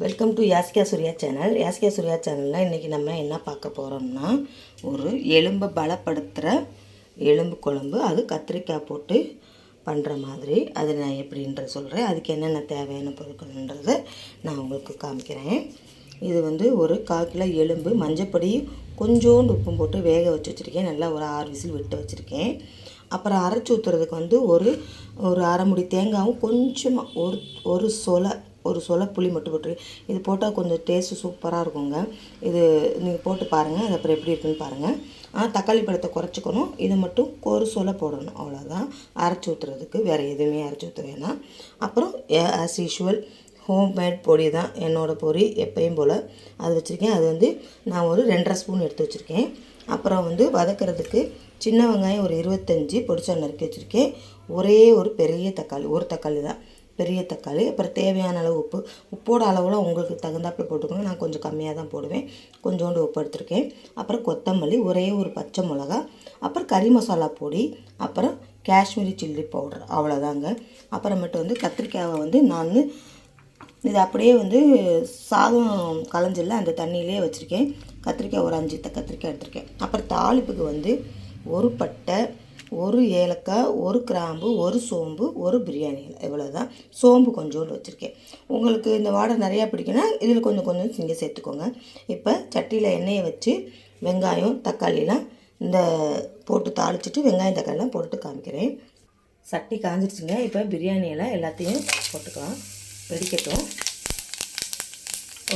Welcome to Yaskiya Surya channel Yaskiya Surya சேனலில் இன்றைக்கி நம்ம என்ன பார்க்க போகிறோம்னா ஒரு எலும்பை பலப்படுத்துகிற எலும்பு குழம்பு. அது கத்திரிக்காய் போட்டு பண்ணுற மாதிரி. அது நான் எப்படின்ற சொல்கிறேன் அதுக்கு என்னென்ன தேவையான பொருட்கள்ன்றதை நான் உங்களுக்கு காமிக்கிறேன். இது வந்து ஒரு கால் கிலோ எலும்பு மஞ்சப்பொடி கொஞ்சோண்டு உப்பும் போட்டு வேக வச்சு வச்சுருக்கேன். நல்லா ஒரு ஆறு விசில் விட்டு வச்சுருக்கேன். அப்புறம் அரைச்சி ஊற்றுறதுக்கு வந்து ஒரு ஒரு அரை முடி தேங்காயும் கொஞ்சமாக ஒரு ஒரு சொலை ஒரு சொலை புளி மட்டும் போட்டு இது போட்டால் கொஞ்சம் டேஸ்ட்டு சூப்பராக இருக்குங்க. இது நீங்கள் போட்டு பாருங்கள் அது அப்புறம் எப்படி இருக்குன்னு பாருங்கள் ஆனால் தக்காளி பழத்தை குறைச்சிக்கணும். இதை மட்டும் ஒரு சொலை போடணும் அவ்வளோதான் அரைச்சி ஊற்றுறதுக்கு வேறு எதுவுமே அரைச்சி ஊற்ற வேணாம். அப்புறம் ஆஸ் யூஷுவல் ஹோம்மேட் பொடி தான் என்னோடய பொடி எப்பயும் போல். அது வச்சுருக்கேன். அது வந்து நான் ஒரு ரெண்டரை ஸ்பூன் எடுத்து வச்சுருக்கேன். அப்புறம் வந்து வதக்கிறதுக்கு சின்ன வெங்காயம் ஒரு இருபத்தஞ்சி பொடிச்சா நறுக்கி வச்சுருக்கேன். ஒரே ஒரு பெரிய தக்காளி ஒரு தக்காளி தான். பெரிய தக்காளி அப்புறம் தேவையான அளவு உப்பு. உப்போட அளவில் உங்களுக்கு தகுந்தாப்பில் போட்டுக்கணும் நான் கொஞ்சம் கம்மியாக தான் போடுவேன். கொஞ்சோண்டு உப்பு எடுத்திருக்கேன். அப்புறம் கொத்தமல்லி ஒரே ஒரு பச்சை மிளகா அப்புறம் கறி மசாலா பொடி அப்புறம் காஷ்மீரி சில்லி பவுடர். அவ்வளோதாங்க அப்புறமேட்டு வந்து கத்திரிக்காயை வந்து நான் இது அப்படியே வந்து சாதம் களைஞ்சில்ல அந்த தண்ணியிலே வச்சுருக்கேன். கத்திரிக்காய் ஒரு அஞ்சு கத்திரிக்காய் எடுத்திருக்கேன். அப்புறம் தாளிப்புக்கு வந்து ஒரு பட்டை ஒரு ஏலக்காய் ஒரு கிராம்பு ஒரு சோம்பு ஒரு பிரியாணி இவ்வளோ தான் சோம்பு கொஞ்சோண்டு வச்சுருக்கேன். உங்களுக்கு இந்த வாடை நிறையா பிடிக்குன்னா இதில் கொஞ்சம் கொஞ்சம் நீங்கள் சேர்த்துக்கோங்க. இப்போ சட்டியில் எண்ணெயை வச்சு வெங்காயம் தக்காளிலாம் இந்த போட்டு தாளிச்சிட்டு வெங்காயம் தக்காளிலாம் போட்டு காமிக்கிறேன். சட்டி காஞ்சிருச்சுங்க. இப்போ பிரியாணியெல்லாம் எல்லாத்தையும் போட்டுக்கலாம். வெடிக்கட்டும்.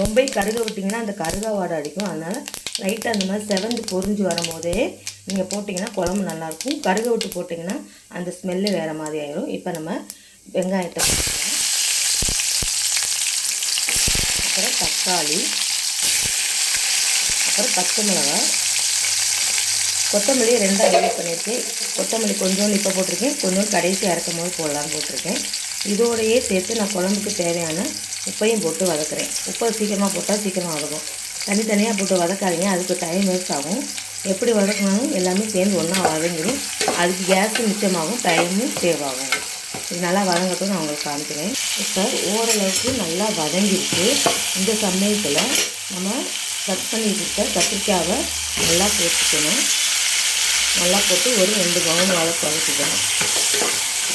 ரொம்ப கருக விட்டிங்கன்னா அந்த கருகா வாடை அடிக்கும். அதனால் லைட்டாக அந்த மாதிரி செவந்து பொறிஞ்சு வரும்போதே நீங்கள் போட்டிங்கன்னா குழம்பு நல்லாயிருக்கும். கருக விட்டு போட்டிங்கன்னா அந்த ஸ்மெல்லு வேறு மாதிரி ஆயிடும் இப்போ நம்ம வெங்காயத்தை போட்டுக்கலாம். அப்புறம் தக்காளி. அப்புறம் பச்சை மிளகாய். கொத்தமல்லி ரெண்டாக ரெடி பண்ணியிருக்கேன். கொத்தமல்லி கொஞ்சோண்டு இப்போ போட்டிருக்கேன். கொஞ்சோண்டு கடைசி இறக்கும் போது போடலான்னு போட்டிருக்கேன். இதோடையே சேர்த்து நான் குழம்புக்கு தேவையான உப்பையும் போட்டு வதக்குறேன். உப்பை சீக்கிரமாக போட்டால் சீக்கிரமாக வதக்கும் தனித்தனியாக போட்டு வதக்காதீங்க. அதுக்கு டைம் வேஸ்ட் ஆகும். எப்படி வதக்கினாலும் எல்லாமே சேர்ந்து ஒன்றா வதங்கிடும். அதுக்கு கேஸும் மிச்சமாகும் டைமும் சேவ் ஆகும். இது நல்லா வதங்கட்டும் நான் உங்களுக்கு காமிக்கிறேன். இப்போ ஓரளவுக்கு நல்லா வதங்கிருக்கு. இந்த சமயத்தில் நம்ம கட் பண்ணிட்டு இருக்க கத்திரிக்காவை நல்லா போட்டுக்கணும் நல்லா போட்டு ஒரு ரெண்டு பவுன் வளர்த்து வதக்கிக்கணும்.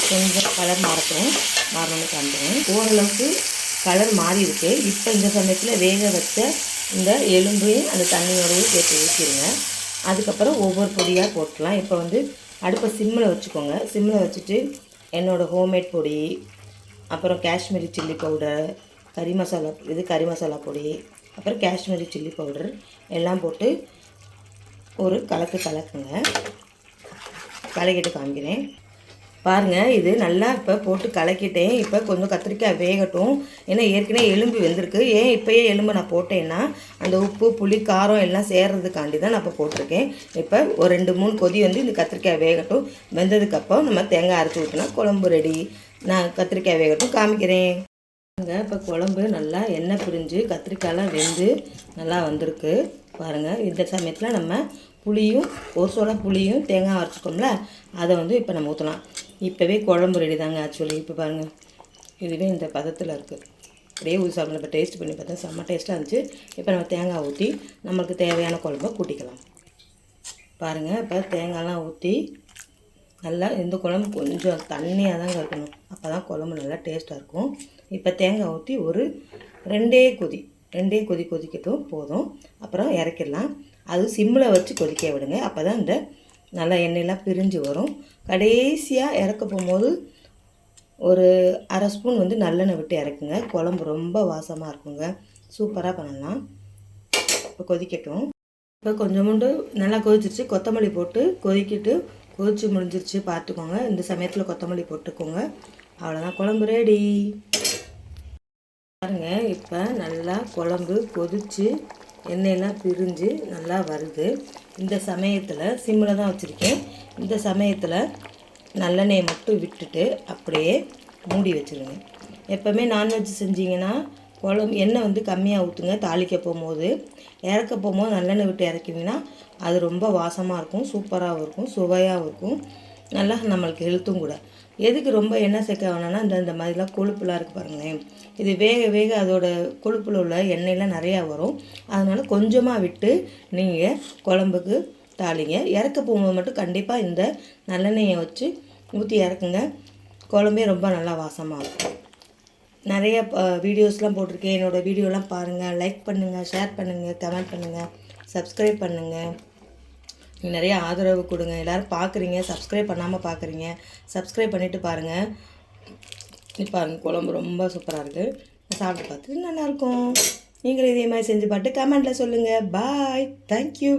கொஞ்சம் கலர் மாறட்டும். மாறணும்னு காமிக்கிறேன். ஓரளவுக்கு கலர் மாறி இருக்கு. இப்போ இந்த சமயத்தில் வேக வச்ச இந்த எலும்பையும் அந்த தண்ணியோடையும் சேர்த்து ஊற்றிடுங்க அதுக்கப்புறம் ஒவ்வொரு பொடியாக போட்டுக்கலாம். இப்போ வந்து அடுப்பை சிம்மில் வச்சுக்கோங்க. சிம்மில் வச்சுட்டு என்னோடய ஹோம்மேட் பொடி அப்புறம் காஷ்மீரி சில்லி பவுடர் கறி மசாலா இது கறி மசாலா பொடி அப்புறம் காஷ்மீரி சில்லி பவுடர் எல்லாம் போட்டு ஒரு கலக்கு கலக்குங்க. கலக்கிட்டு காமிக்கிறேன். பாருங்கள் இது நல்லா இப்போ போட்டு கலக்கிட்டேன். இப்போ கொஞ்சம் கத்திரிக்காய் வேகட்டும். ஏன்னா ஏற்கனவே எலும்பு வெந்திருக்கு. ஏன் இப்போயே எலும்பு நான் போட்டேன்னா அந்த உப்பு புளி காரம் எல்லாம் சேர்றதுக்காண்டி தான் நான் இப்போ போட்டிருக்கேன். இப்போ ஒரு ரெண்டு மூணு கொதி வந்து இந்த கத்திரிக்காய் வேகட்டும். வெந்ததுக்கப்புறம் நம்ம தேங்காய் அரைச்சி ஊற்றினா குழம்பு ரெடி நான் கத்திரிக்காய் வேகட்டும் காமிக்கிறேன். பாருங்கள் இப்போ குழம்பு நல்லா எண்ணெய் பிரிஞ்சு கத்திரிக்காயெலாம் வெந்து நல்லா வந்திருக்கு. பாருங்கள் இந்த சமயத்தில் நம்ம புளியும் ஒரு சோள புளியும் தேங்காய் அரைச்சிக்கோம்ல அதை வந்து இப்போ நம்ம ஊற்றலாம் இப்போவே குழம்பு ரெடி தாங்க ஆக்சுவலி இப்போ பாருங்கள் இதுவே இந்த பதத்தில் இருக்குது அப்படியே ஊற்றி சாப்பிடலாம் இப்போ டேஸ்ட் பண்ணி பார்த்தா செம்ம டேஸ்ட்டாக இருந்துச்சு. இப்போ நம்ம தேங்காய் ஊற்றி நம்மளுக்கு தேவையான குழம்ப கூட்டிக்கலாம். பாருங்கள் இப்போ தேங்காய்லாம் ஊற்றி நல்லா இந்த குழம்பு கொஞ்சம் தண்ணியாக தாங்க இருக்கணும். அப்போ தான் குழம்பு நல்லா டேஸ்ட்டாக இருக்கும். இப்போ தேங்காய் ஊற்றி ஒரு ரெண்டே கொதி ரெண்டே கொதி கொதிக்கட்டும் போதும். அப்புறம் இறக்கிடலாம். அது சிம்மில் வச்சு கொதிக்க விடுங்க. அப்போ தான் இந்த நல்லா எண்ணெயெலாம் பிரிஞ்சு வரும். கடைசியாக இறக்க போகும்போது ஒரு அரை ஸ்பூன் வந்து நல்லெண்ணெய் விட்டு இறக்குங்க. குழம்பு ரொம்ப வாசமாக இருக்குங்க. சூப்பராக பண்ணலாம். இப்போ கொதிக்கட்டும். இப்போ கொஞ்சமுண்டு நல்லா கொதிச்சிருச்சு. கொத்தமல்லி போட்டு கொதிக்கிட்டு கொதிச்சு முடிஞ்சிருச்சு பார்த்துக்கோங்க இந்த சமயத்தில் கொத்தமல்லி போட்டுக்கோங்க. அவ்வளோதான் குழம்பு ரெடி பாருங்கள் இப்போ நல்லா குழம்பு கொதிச்சு எண்ணெயெல்லாம் பிரிஞ்சு நல்லா வருது. இந்த சமயத்தில் சிம்மில் தான் வச்சுருக்கேன். இந்த சமயத்தில் நல்லெண்ணெயை மட்டும் விட்டுட்டு அப்படியே மூடி வச்சுருங்க. எப்போவுமே நான்வெஜ் செஞ்சீங்கன்னா குழம்பு எண்ணெய் வந்து கம்மியாக ஊற்றுங்க தாளிக்க போகும்போது இறக்க போகும்போது நல்லெண்ணெய் விட்டு இறக்கிங்கன்னா அது ரொம்ப வாசமாக இருக்கும் சூப்பராகவும் இருக்கும் சுவையாகவும் இருக்கும். நல்லா நம்மளுக்கு ஹெல்த்தும் கூட. எதுக்கு ரொம்ப எண்ணெய் சேர்க்க வேணாம்னா இந்த இந்த மாதிரிலாம் கொழுப்புலாம் இருக்குது பாருங்களேன். இது வேக வேக அதோட கொழுப்பில் உள்ள எண்ணெயெலாம் நிறையா வரும். அதனால் கொஞ்சமாக விட்டு நீங்கள் குழம்புக்கு தாளிங்க. இறக்க போகும்போது மட்டும் கண்டிப்பாக இந்த நல்லெண்ணெயை வச்சு ஊற்றி இறக்குங்க. குழம்பே ரொம்ப நல்லா வாசமாக இருக்கும். நிறைய வீடியோஸ்லாம் போட்டிருக்கேன். என்னோடய வீடியோலாம் பாருங்கள் லைக் பண்ணுங்கள் ஷேர் பண்ணுங்கள் கமெண்ட் பண்ணுங்கள் சப்ஸ்கிரைப் பண்ணுங்கள் நீங்கள் நிறைய ஆதரவு கொடுங்க. எல்லோரும் பார்க்குறீங்க சப்ஸ்கிரைப் பண்ணாமல் பார்க்குறீங்க சப்ஸ்கிரைப் பண்ணிவிட்டு பாருங்கள் பாருங்கள் குழம்பு ரொம்ப சூப்பராக இருக்குது சாப்பிட்டு பார்த்துட்டு நல்லாயிருக்கும் நீங்களும் இதே மாதிரி செஞ்சு பார்த்து கமெண்ட்டில் சொல்லுங்கள் பாய் தேங்க்யூ